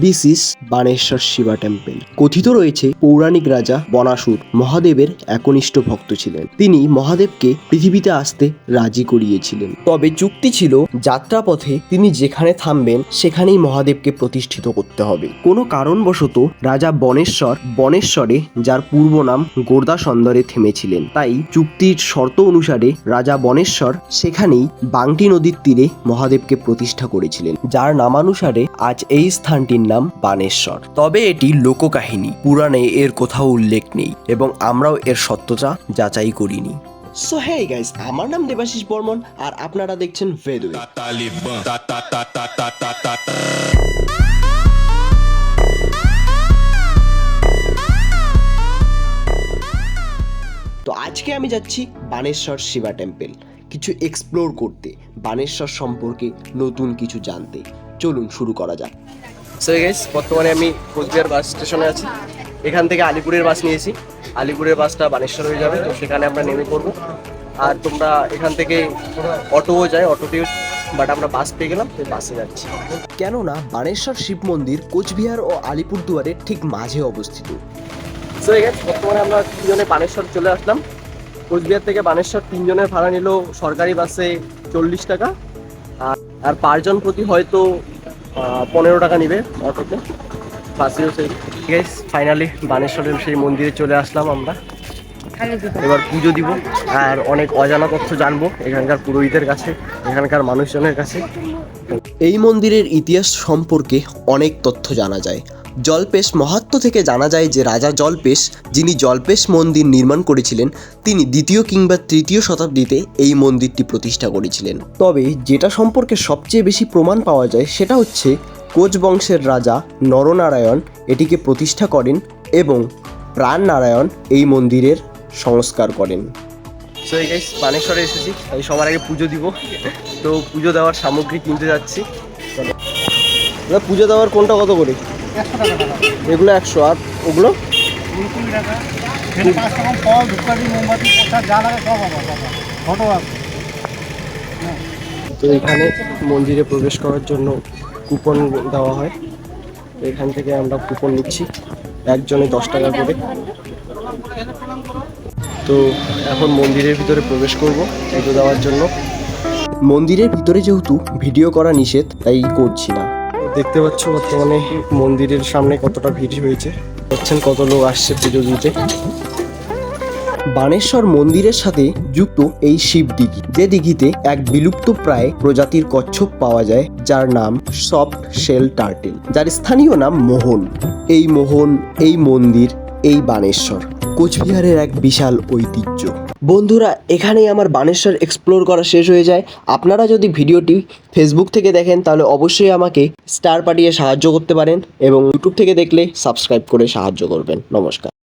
This is Baneshwar Shiva temple কথিত রয়েছে পৌরাণিক রাজা বনাসুর মহাদেবের একনিষ্ঠ ভক্ত ছিলেন। তিনি মহাদেবকে পৃথিবীতে আসতে রাজি করিয়েছিলেন। তবে চুক্তি ছিল যাত্রাপথে তিনি যেখানে থামবেন, সেখানেই মহাদেবকে প্রতিষ্ঠিত করতে হবে। কোনো কারণবশত রাজা বনেশ্বর, বনেশ্বরে, যার পূর্ব নাম গোর্দাসন্দরে থেমেছিলেন। তাই চুক্তির শর্ত অনুসারে রাজা বনেশ্বর সেখানেই বাংটি নদীর তীরে মহাদেবকে প্রতিষ্ঠা করেছিলেন। যার নামানুসারে আজ এই স্থানটির নদীর নাম বানেশ্বর। তবে এটি লোককাহিনী, পুরাণে এর কোথাও উল্লেখ নেই এবং আমরাও এর সত্যতা যাচাই করিনি। সো হে গাইস আমার নাম দেবাশিস বর্মন আর আপনারা দেখছেন ভেদুই তো আজকে আমি যাচ্ছি বানেশ্বর শিবা টেম্পল। কিছু এক্সপ্লোর করতে, বানেশ্বর সম্পর্কে নতুন কিছু জানতে। চলুন শুরু করা যাক। সো গাইস বর্তমানে আমি কোচবিহার বাস স্টেশনে আছি। এখান থেকে আলিপুরের বাস নিয়েছি। আলিপুরের বাসটা বানেশ্বর হয়ে যাবে তো সেখানে আমরা নেমে পড়ব। আর তোমরা এখান থেকে অটোও যায় অটোতেও বাট আমরা বাস পেয়ে গেলাম তো বাসে যাচ্ছি। কেননা বানেশ্বর শিব মন্দির কোচবিহার ও আলিপুরদুয়ারের ঠিক মাঝে অবস্থিত। সো গাইস বর্তমানে আমরা তিনজনে বানেশ্বর চলে আসলাম। কোচবিহার থেকে বানেশ্বর তিনজনের ভাড়া নিল সরকারি বাসে চল্লিশ টাকা। আর আর পারজন প্রতি হয়তো পনেরো টাকা নিবে অটোতে বাসেও সেই গাইস ফাইনালি বানেশ্বরের সেই মন্দিরে চলে আসলাম আমরা। এবার পুজো দিব আর অনেক অজানা তথ্য জানব এখানকার পুরোহিতের কাছে, এখানকার মানুষজনের কাছে। এই মন্দিরের ইতিহাস সম্পর্কে অনেক তথ্য জানা যায়। জলপেশ মহাত্ম থেকে জানা যায় যে রাজা জলপেশ, যিনি জলপেশ মন্দির নির্মাণ করেছিলেন, তিনি দ্বিতীয় কিংবা তৃতীয় শতাব্দীতে এই মন্দিরটি প্রতিষ্ঠা করেছিলেন। তবে যেটা সম্পর্কে সবচেয়ে বেশি প্রমাণ পাওয়া যায় সেটা হচ্ছে কোচ বংশের রাজা নরনারায়ণ এটিকে প্রতিষ্ঠা করেন এবং প্রাণনারায়ণ এই মন্দিরের সংস্কার করেন। সো এই গাইস বানেশ্বরে এসেছি। তাই সবার আগে পুজো দিব। তো পুজো দেওয়ার সামগ্রী কিনতে যাচ্ছি। পুজো দেওয়ার কোনটা কত করে? এগুলো একশো আর ওগুলো? তো এখানে মন্দিরে প্রবেশ করার জন্য কুপন দেওয়া হয়। এখান থেকে আমরা কুপন নিচ্ছি একজনে দশ টাকা করে। তো এখন মন্দিরের ভিতরে প্রবেশ করব পুজো দেওয়ার জন্য। মন্দিরের ভিতরে যেহেতু ভিডিও করা নিষেধ, তাই করছি না। দেখতে পাচ্ছ বর্তমানে মন্দিরের সামনে কতটা ভিড় হয়েছে। দেখছেন কত লোক আসছে পুজো দিতে। বানেশ্বর মন্দিরের সাথে যুক্ত এই শিব দিঘি। যে দিঘিতে এক বিলুপ্ত প্রায় প্রজাতির কচ্ছপ পাওয়া যায়, যার নাম সফট শেল টার্টেল। যার স্থানীয় নাম মোহন। এই মোহন, এই মন্দির এই বানেশ্বর, কোচবিহারের এক বিশাল ঐতিহ্য। বন্ধুরা, এখানেই আমার বানেশ্বর এক্সপ্লোর করা শেষ হয়ে যায়। আপনারা যদি ভিডিওটি ফেসবুক থেকে দেখেন, তাহলে অবশ্যই আমাকে স্টার পাঠিয়ে সাহায্য করতে পারেন এবং ইউটিউব থেকে দেখলে সাবস্ক্রাইব করে সাহায্য করবেন। নমস্কার।